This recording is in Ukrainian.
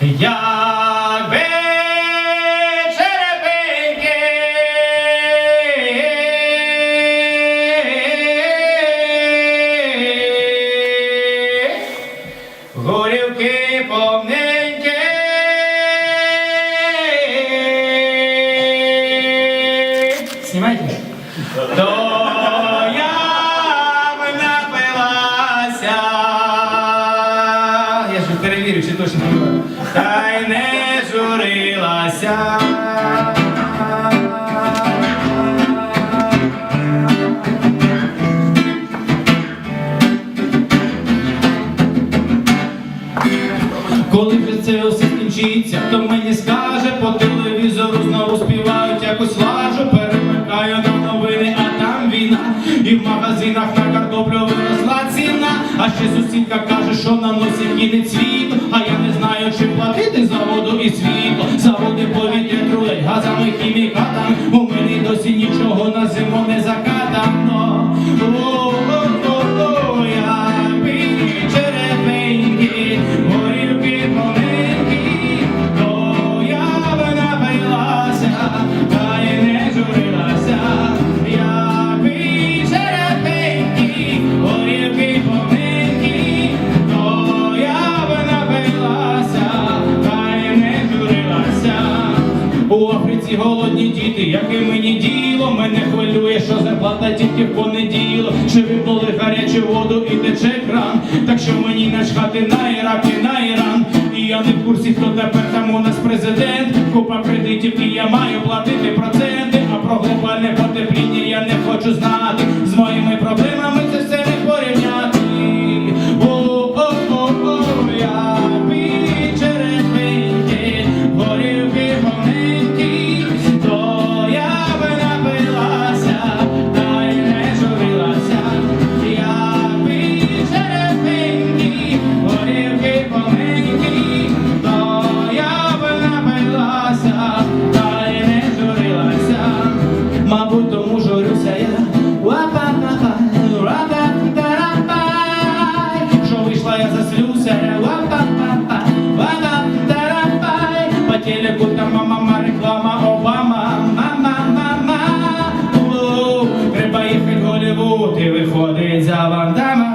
Якби черепеньки горівки повненькі Знімайте. Чи точно не. Та не журилася. Коли вже це все скінчиться, то мені скаже по телевізору знову співають якусь лажу, перемикаю до новини, а там війна. І в магазинах на картоплю виросла ціна. А ще сусідка каже, що на носі кінець світу. А я не знаю, чи платити за воду і світло. Заводи повітря трулять газами, хімікатами. У мене досі нічого на зиму не закатано. У Африці голодні діти, яке мені діло, мене хвилює, що зарплата тільки в понеділок. Чи випнули гарячу воду і тече кран, так що мені начхати на Ірак і на Іран. І я не в курсі, хто тепер там у нас президент. Купа кредитів, і я маю платити проценти. А про глобальне потепління я не хочу знати. я заслюся, ла-та-та-та, ла-та-та-та-пай, по телеку там мама реклама Обама, на-на-на-на, треба їхати в Голлівуд і виходить за вандами.